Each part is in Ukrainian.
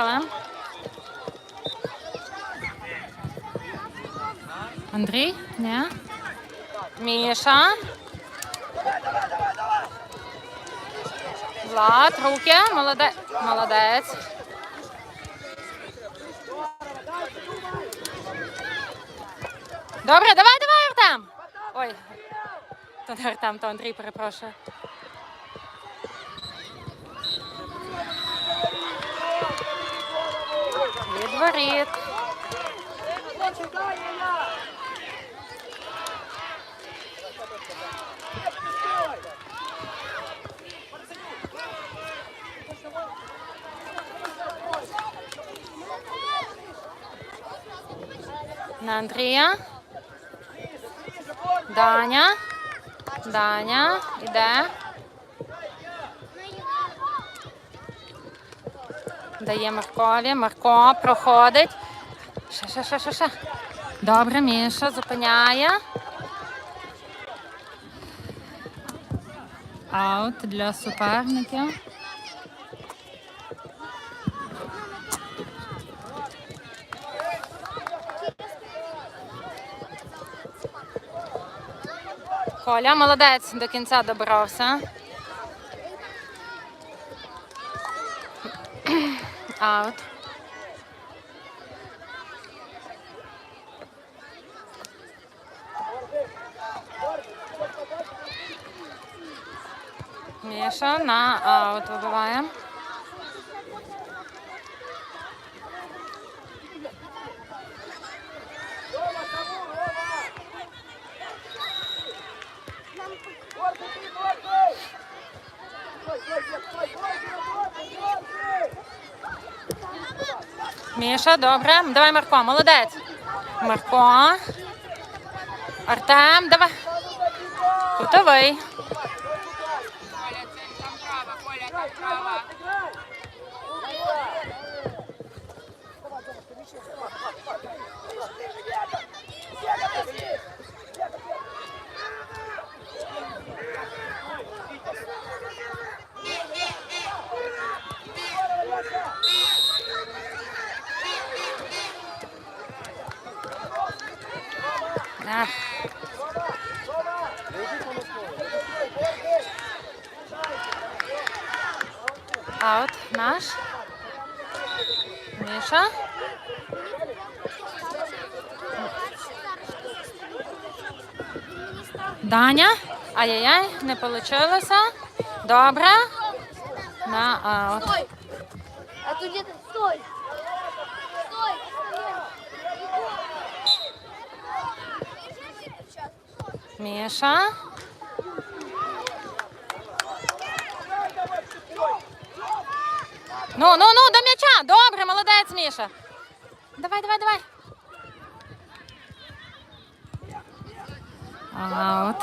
Поїхали. Андрій? Ні? Міша. Влад, руки. Молоде... Молодець. Добре, давай, давай, Артем. Ой. То не Артем, то Андрій, перепрошую. Воріт. На Андрія. Даня. Даня. Іде. Дає Маркові. Марко проходить. Ще, ще, ще, ще, ще. Добре, Міша зупиняє. Аут для суперників. Коля, молодець, до кінця добрався. Аут. Міша на аут вибиває. Міша, добре. Давай Марко, молодець. Марко. Артем, давай. Готовий. Аут наш. Міша. Даня. Ай-яй-яй, не вийшло. Добре. На аут. Стой! А тут где-то стой! Стой! Міша. Ну, ну, ну, до м'яча. Добре, молодець, Міша. Давай, давай, давай. Аут.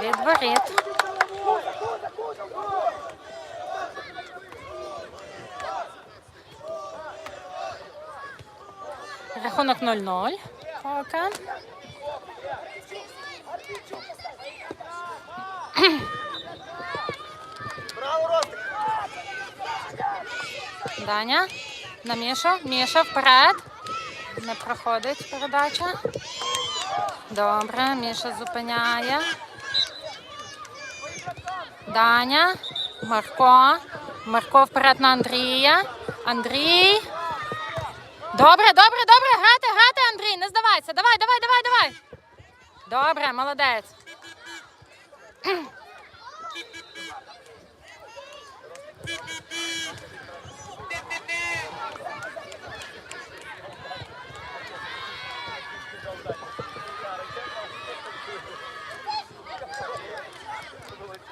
Від воріт. Рахунок 0-0. Поки. Даня. На Мішу. Міша вперед. Не проходить передача. Добре, Міша зупиняє. Даня. Марко. Марко вперед на Андрія. Андрій. Добре, добре, добре. Грати, грати, Андрій. Не здавайся. Давай, давай, давай, давай. Добре, молодець.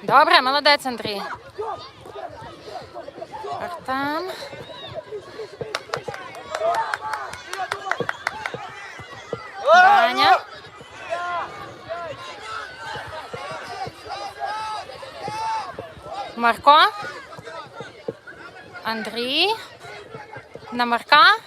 Добре, молодець, Андрій. Артем. Даня. Марко. Андрій. На Марка.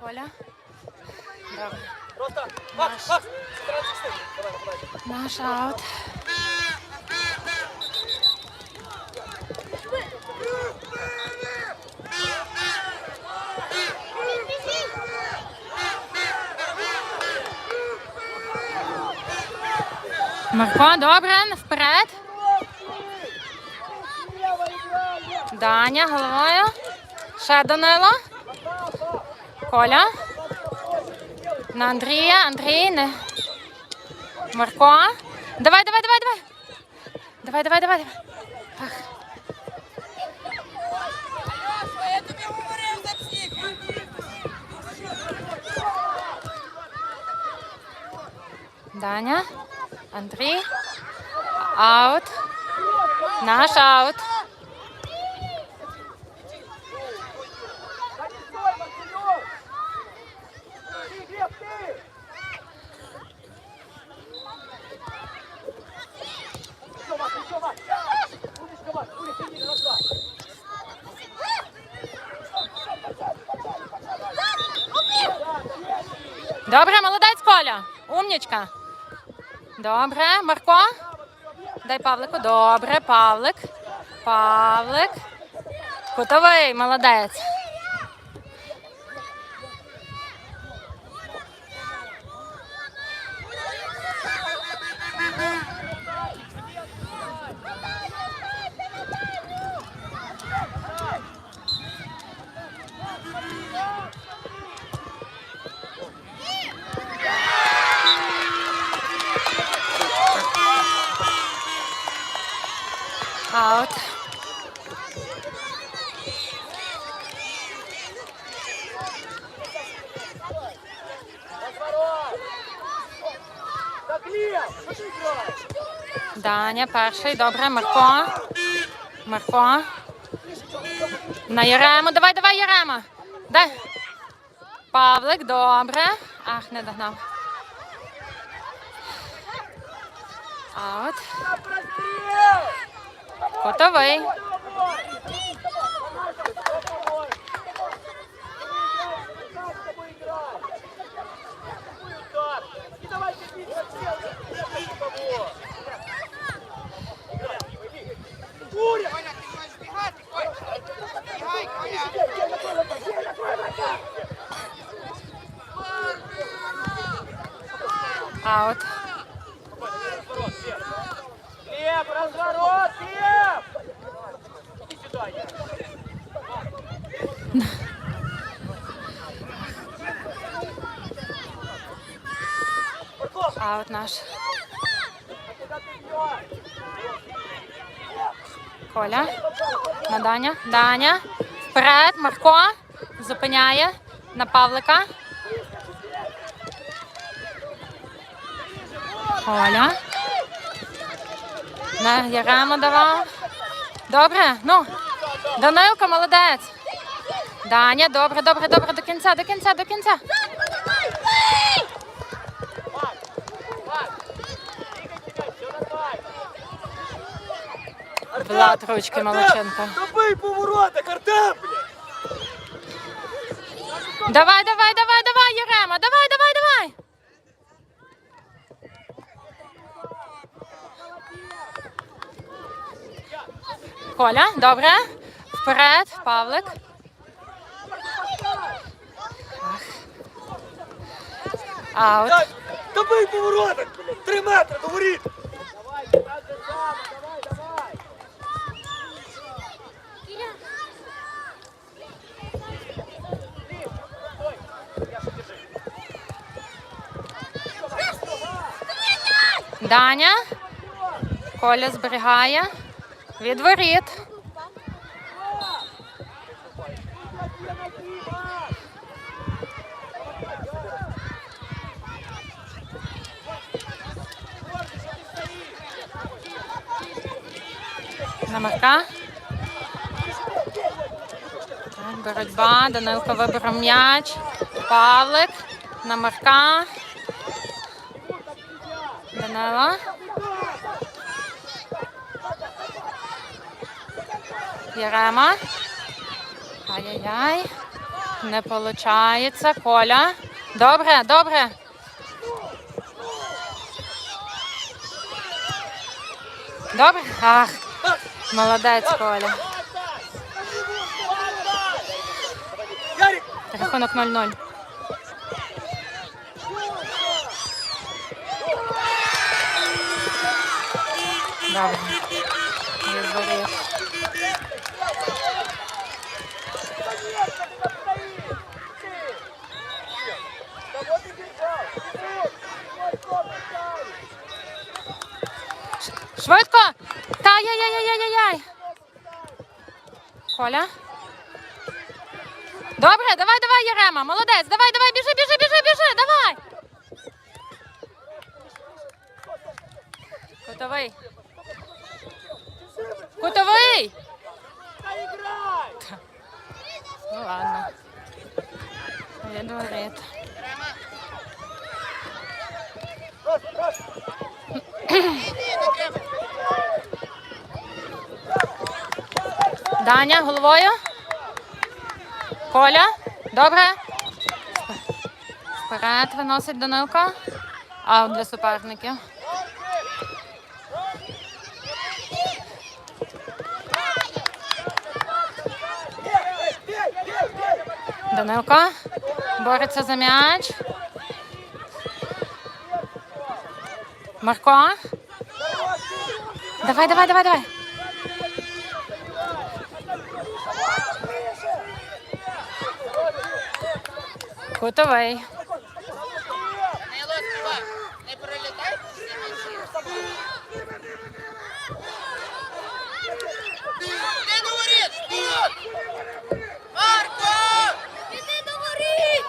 Коля. Добре. Наш аут. Марко, добре, вперед. Даня головою. Ще Данило. Коля. На Андрія. Андрій не. Марко. Давай, давай, давай, давай. Давай, давай, давай. давай. Ах. Даня. Андрій. Аут. Наш аут. Добре, молодець Коля. Умнічка. Добре, Марко. Дай Павлику. Добре, Павлик. Павлик. Готовий, молодець. Даня перший. Добре, Марко. Марко. На Ярему. Давай, давай, Ярема. Дай. Павлик, добре. Ах, не догнав. Прострел! Готовий. Даня. Даня. Вперед. Марко. Зупиняє. На Павлика. Коля. На Ярема давав. Добре. Ну. Данилко, молодець. Даня, добре, добре, добре. До кінця, до кінця, до кінця. Влад ручки Молоченко. Добий поворота, Артем, блядь! Давай, давай, давай, давай, Ярема. Давай, давай, давай. Коля, добре. Вперед, Павлик. Аут. Добий поворота! Три метри до воріт! Давай, давай, давай! Даня. Коля зберігає. Від воріт. На. Боротьба. Данилко вибором м'яч. Павлик. На Марка. Данило. Ярема. Ай-яй-яй. Не виходить. Коля. Добре, добре. Добре? Ах, молодець, Коля. Рахунок 0-0. Добре. Відборів. Да вот и бежал! Тимур! Тимур, бежал! Швидко! Та яй-яй-яй-яй-яй! Коля? Добре, давай, давай, Єрема, молодець, давай, давай, біжи, біжи, біжи, біжи, давай! Кутовий. Кутовий! Играй! Ну ладно. Відворит. Раз, раз! Даня головою. Коля. Добре. Вперед виносить Данилко. Аут для суперників. Данилко. Бореться за м'яч. Марко. Давай, давай, давай, давай. Кутовий. Ти говориш, тут! Марко! Іди до воріт!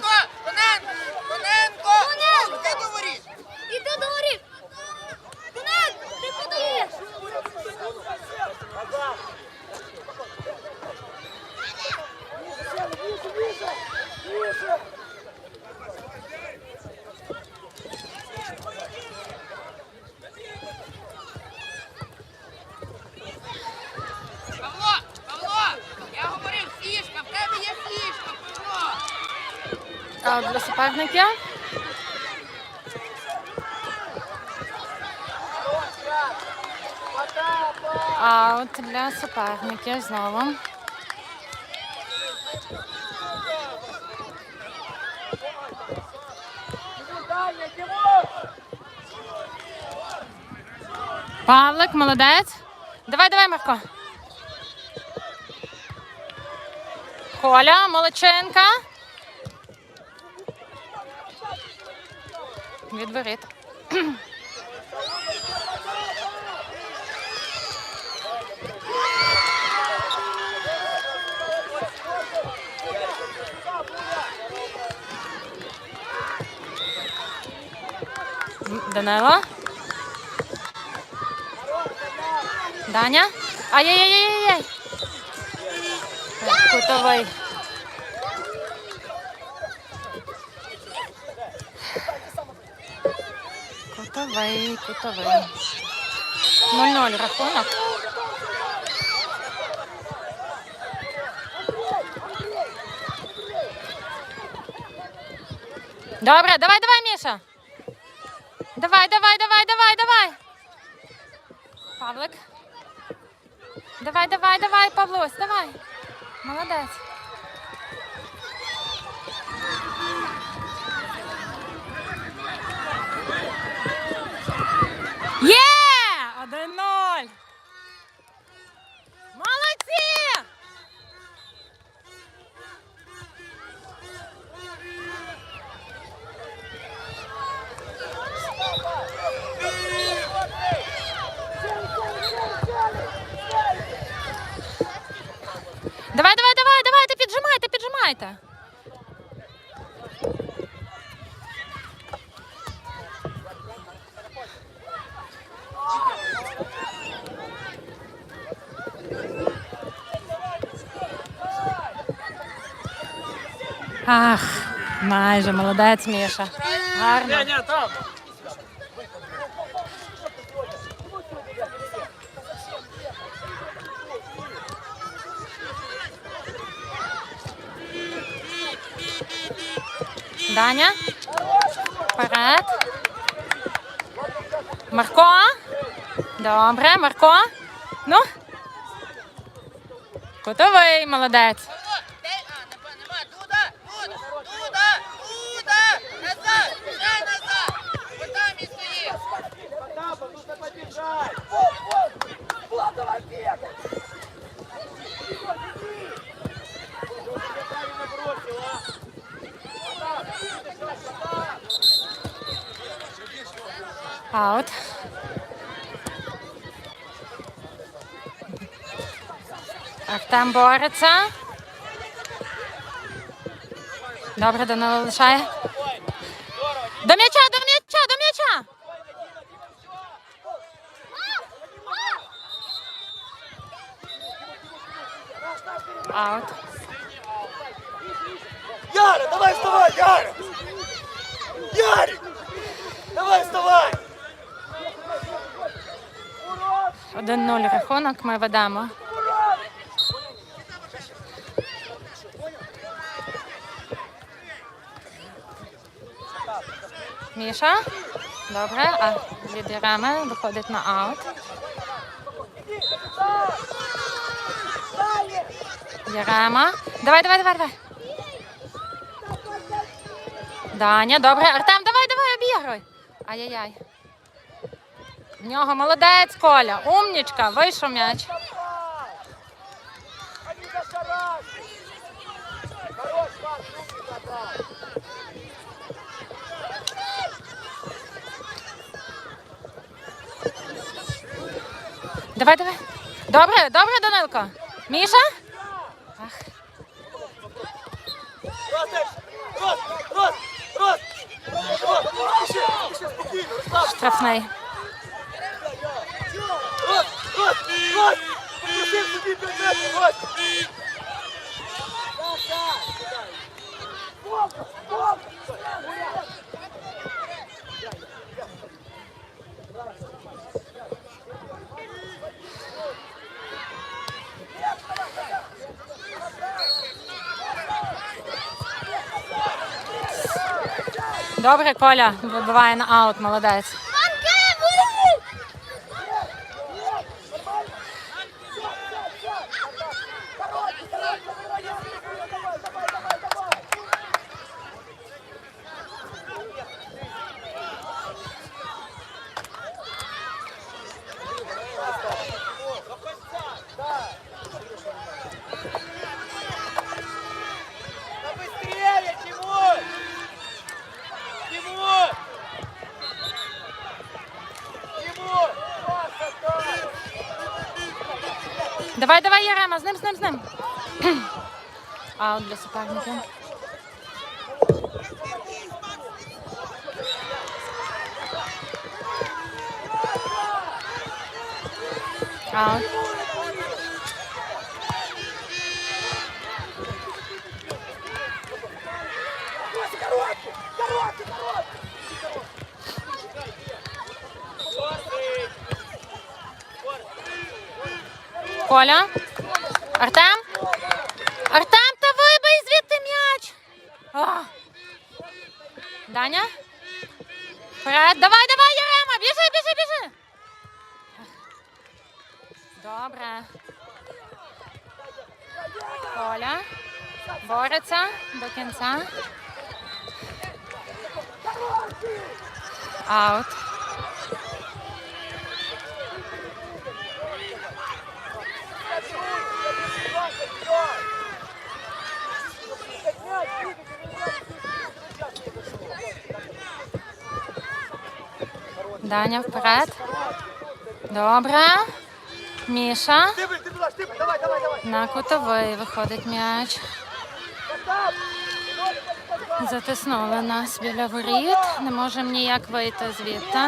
Ще Аут для суперників. Аут для суперників знову. Павлик, молодець. Давай, давай, Марко. Коля, Молодченка. Відберіть. Данило. Даня? Ай-яй-яй-яй-яй. Кутовий. Кутовий, кутовий. 0-0 рахунок. Добре, давай, давай, Міша. Давай, давай, давай, давай, давай. Павлик. Давай, давай, давай, Павлусь, давай. Молодець. піджимайте, піджимайте. Ах, майже молодець, Міша. Гарно. Даня. Вперед. Марко. Добре, Марко. Ну. Кутовий, молодець. Павло, де? А, нема, нема. Дуда, Дуда, Дуда, Дуда. Назад, назад. Аут. Артем бореться. Добре, Данило лишає. До м'яча, до м'яча, до м'яча. Аут. Яра, давай вставай, Яра! Ярик! Давай вставай! 1-0 рахунок ми ведемо. Міша. Добре, а від Єреми виходить на аут. Єрема. Давай, давай, давай, давай. Даня, добре. Артем, давай, давай, обігруй. Ай-яй-яй. В нього молодець Коля. Умнічка, вийшов м'яч. Давай, давай. Добре, добре, Данилко. Міша? Ах, Рост, судьи пять метров, рост! Добре, Коля вибиває на аут, молодець. Давай, давай, Єрема, з ним, з ним, з ним. Аут для суперника. А от. Короче, суперників. Аут. Коля. Артем? Артем, та вибий звідти м'яч. А. Даня? Вперед. Давай, давай, Ярема. Біжи, біжи, біжи. Добре. Коля. Бореться до кінця. Аут. Даня вперед. Добре. Міша. Ты, ты, Милаш, ты, давай, давай, давай! На кутовий виходить м'яч. Затиснули нас біля воріт. Не можемо ніяк вийти звідти.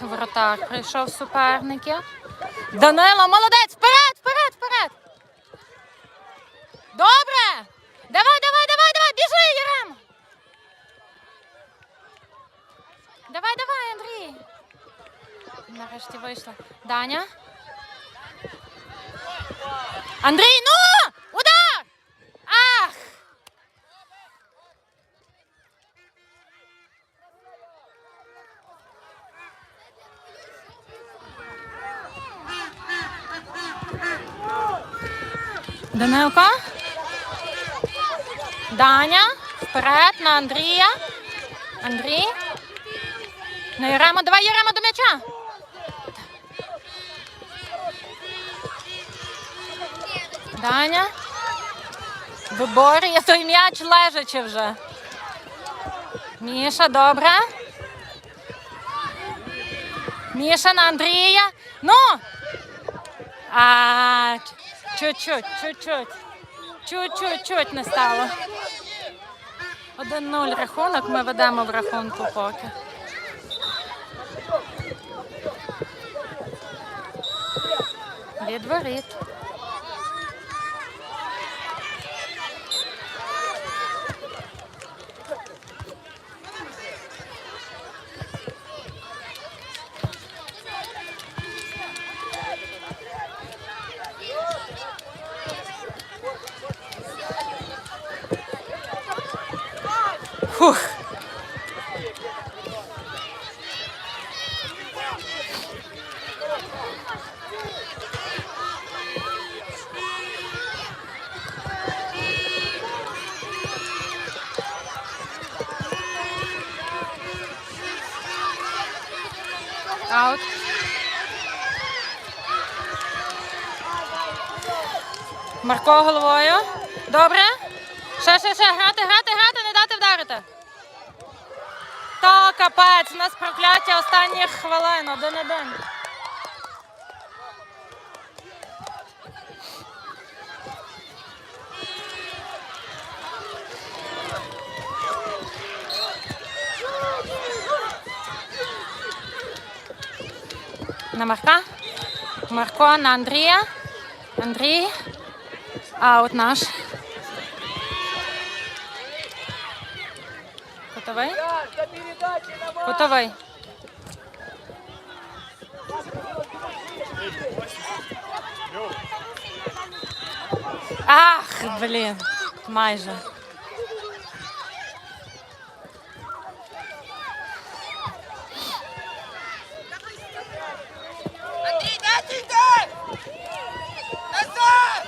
Воротар прийшов суперників. Данило, молодець! Вперед, вперед, нарешті вийшла. Даня. Андрій, ну! Удар! Ах! Данилко. Даня. Вперед на Андрія. Андрій. На Єрема. Давай Єрема до м'яча. Даня. Виборює той м'яч лежачи вже. Міша, добре. Міша на Андрія. Ну. А, чуть-чуть, чуть-чуть. Чуть-чуть чуть не стало. 1-0 рахунок, ми ведемо в рахунку поки. Від воріт. Фух. Аут. Марко головою. Добре. Ще, ще, ще. Грати, грати, грати, не дати вдарити. Та капець, у нас прокляття останніх хвилин. Один-один. На Марка. Марко на Андрія. Андрій. Аут наш. Готовий? За передачи давай. Готовий. Ах, блін, майже. Андрій, де ти йде? Назад!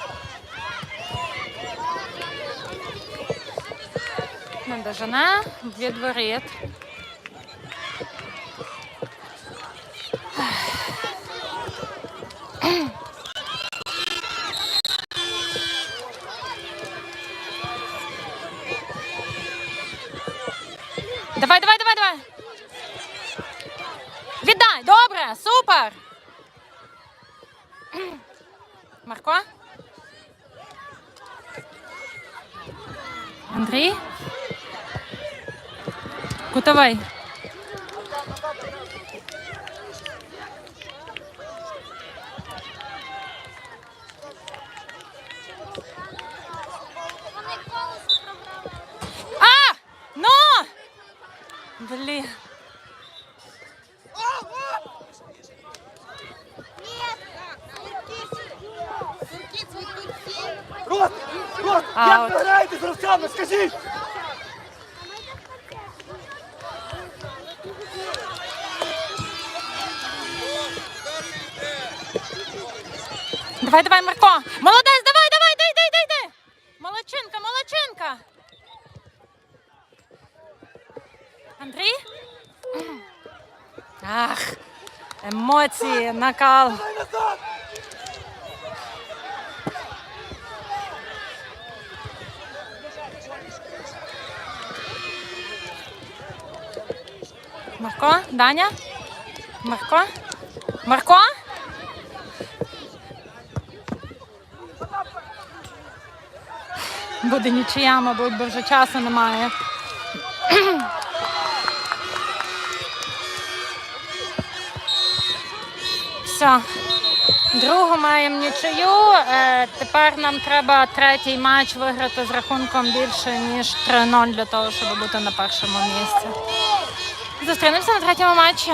Не дві від воріт. Давай, давай, давай, давай. Віддай, добре, супер. Марко? Андрій? Кутовий. А! Ну! Блін. Рост, А, як ви граєте з гравцями, скажіть? Давай, давай, Марко. Молодець, давай, давай, дай, дай, дай, дай. Молодчинка, молодчинка. Андрій? Ах, емоції, накал. Марко, Даня? Марко? Марко? Буде нічия, мабуть, бо вже часу немає. Все. Другу маємо нічию. Е, тепер нам треба третій матч виграти з рахунком більше, ніж 3-0 для того, щоб бути на першому місці. Зустрінемося на третьому матчі.